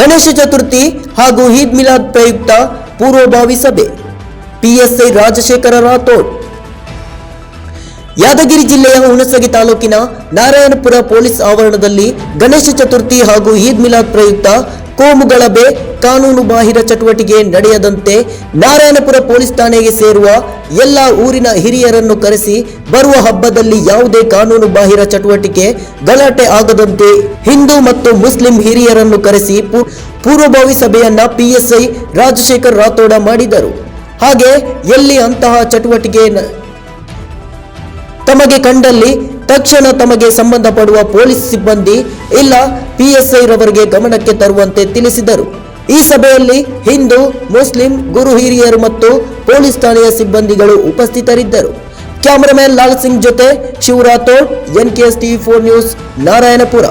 ಗಣೇಶ ಚತುರ್ಥಿ ಹಾಗೂ ಈದ್ ಮಿಲಾದ್ ಪ್ರಯುಕ್ತ ಪೂರ್ವಭಾವಿ ಸಭೆ. ಪಿಎಸ್ಐ ರಾಜಶೇಖರ ರಾಥೋಡ್. ಯಾದಗಿರಿ ಜಿಲ್ಲೆಯ ಹುಣಸಗಿ ತಾಲೂಕಿನ ನಾರಾಯಣಪುರ ಪೊಲೀಸ್ ಆವರಣದಲ್ಲಿ ಗಣೇಶ ಚತುರ್ಥಿ ಹಾಗೂ ಈದ್ ಮಿಲಾದ್ ಪ್ರಯುಕ್ತ ಕೋಮುಗಲಭೆ ಕಾನೂನು ಬಾಹಿರ ಚಟುವಟಿಕೆ ನಡೆಯದಂತೆ ನಾರಾಯಣಪುರ ಪೊಲೀಸ್ ಠಾಣೆಗೆ ಸೇರುವ ಎಲ್ಲ ಊರಿನ ಹಿರಿಯರನ್ನು ಕರೆಸಿ ಬರುವ ಹಬ್ಬದಲ್ಲಿ ಯಾವುದೇ ಕಾನೂನು ಬಾಹಿರ ಚಟುವಟಿಕೆ ಗಲಾಟೆ ಆಗದಂತೆ ಹಿಂದೂ ಮತ್ತು ಮುಸ್ಲಿಂ ಹಿರಿಯರನ್ನು ಕರೆಸಿ ಪೂರ್ವಭಾವಿ ಸಭೆಯನ್ನ ಪಿಎಸ್ಐ ರಾಜಶೇಖರ್ ರಾಥೋಡ ಮಾಡಿದರು. ಹಾಗೆ ಎಲ್ಲಿ ಅಂತಹ ಚಟುವಟಿಕೆ ತಮಗೆ ಕಂಡಲ್ಲಿ ತಕ್ಷಣ ತಮಗೆ ಸಂಬಂಧಪಡುವ ಪೊಲೀಸ್ ಸಿಬ್ಬಂದಿ ಇಲ್ಲ ಪಿಎಸ್ಐ ರವರಿಗೆ ಗಮನಕ್ಕೆ ತರುವಂತೆ ತಿಳಿಸಿದರು. ಈ ಸಭೆಯಲ್ಲಿ ಹಿಂದೂ, ಮುಸ್ಲಿಂ, ಗುರು ಹಿರಿಯರು ಮತ್ತು ಪೊಲೀಸ್ ಠಾಣೆಯ ಸಿಬ್ಬಂದಿಗಳು ಉಪಸ್ಥಿತರಿದ್ದರು. ಕ್ಯಾಮರಾಮನ್ ಲಾಲ್ ಸಿಂಗ್ ಜೊತೆ Shiva Rathod, N KS TV four news, Narayanapura.